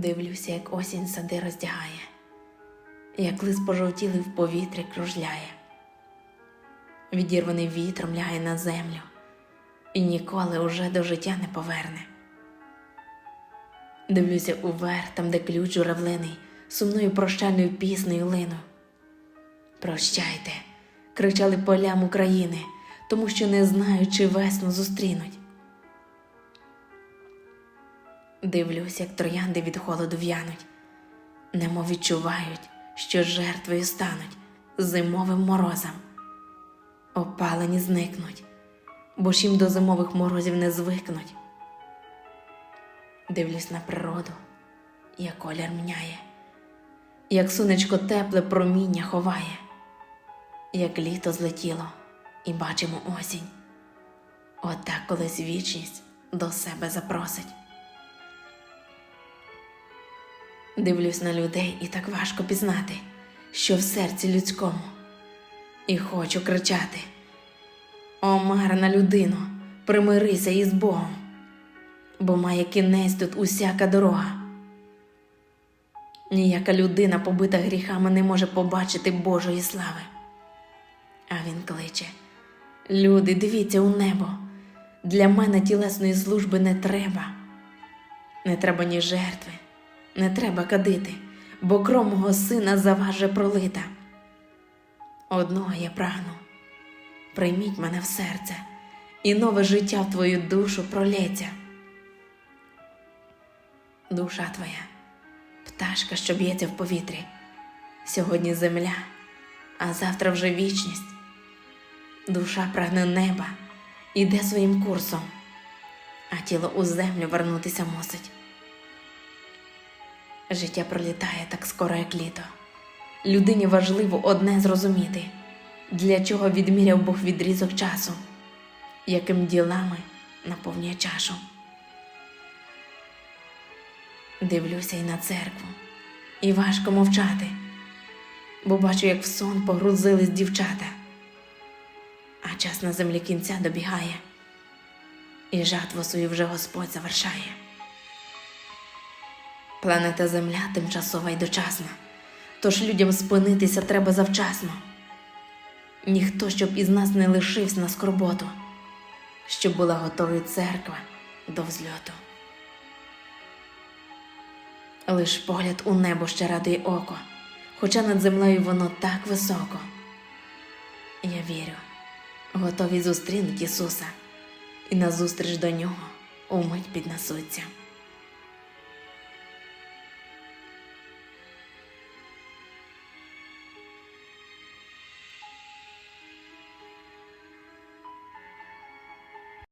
Дивлюся, як осінь сади роздягає, як лист пожовтілий в повітрі кружляє, відірваний вітром лягає на землю і ніколи уже до життя не поверне. Дивлюся уверх, там, де ключ журавлиний, сумною прощальною піснею лину. Прощайте, кричали полям України, тому що не знають, чи весну зустрінуть. Дивлюсь, як троянди від холоду в'януть, немов відчувають, що жертвою стануть зимовим морозом. Опалені зникнуть, бо ж їм до зимових морозів не звикнуть. Дивлюсь на природу, як колір міняє, як сонечко тепле проміння ховає, як літо злетіло і бачимо осінь. Отак колись вічність до себе запросить. Дивлюсь на людей і так важко пізнати, що в серці людському, і хочу кричати: О, марна людино, примирися із Богом, бо має кінець тут усяка дорога. Ніяка людина, побита гріхами, не може побачити Божої слави. А він кличе: Люди, дивіться у небо. Для мене тілесної служби не треба. Не треба ні жертви, не треба кадити, бо кров мого сина за вас же пролита. Одного я прагну, прийміть мене в серце, і нове життя в твою душу пролється. Душа твоя, пташка, що б'ється в повітрі, сьогодні земля, а завтра вже вічність. Душа прагне неба, іде своїм курсом, а тіло у землю вернутися мусить. Життя пролітає так скоро, як літо. Людині важливо одне зрозуміти, для чого відміряв Бог відрізок часу, яким ділами наповнює чашу. Дивлюся й на церкву, і важко мовчати, бо бачу, як в сон погрузились дівчата, а час на землі кінця добігає, і жатву свою вже Господь завершає. Планета Земля тимчасова й дочасна, тож людям спинитися треба завчасно. Ніхто, щоб із нас не лишився на скорботу, щоб була готова церква до взльоту. Лиш погляд у небо ще радує око, хоча над землею воно так високо. Я вірю, готові зустрінуть Ісуса, і назустріч до нього умить піднесуться.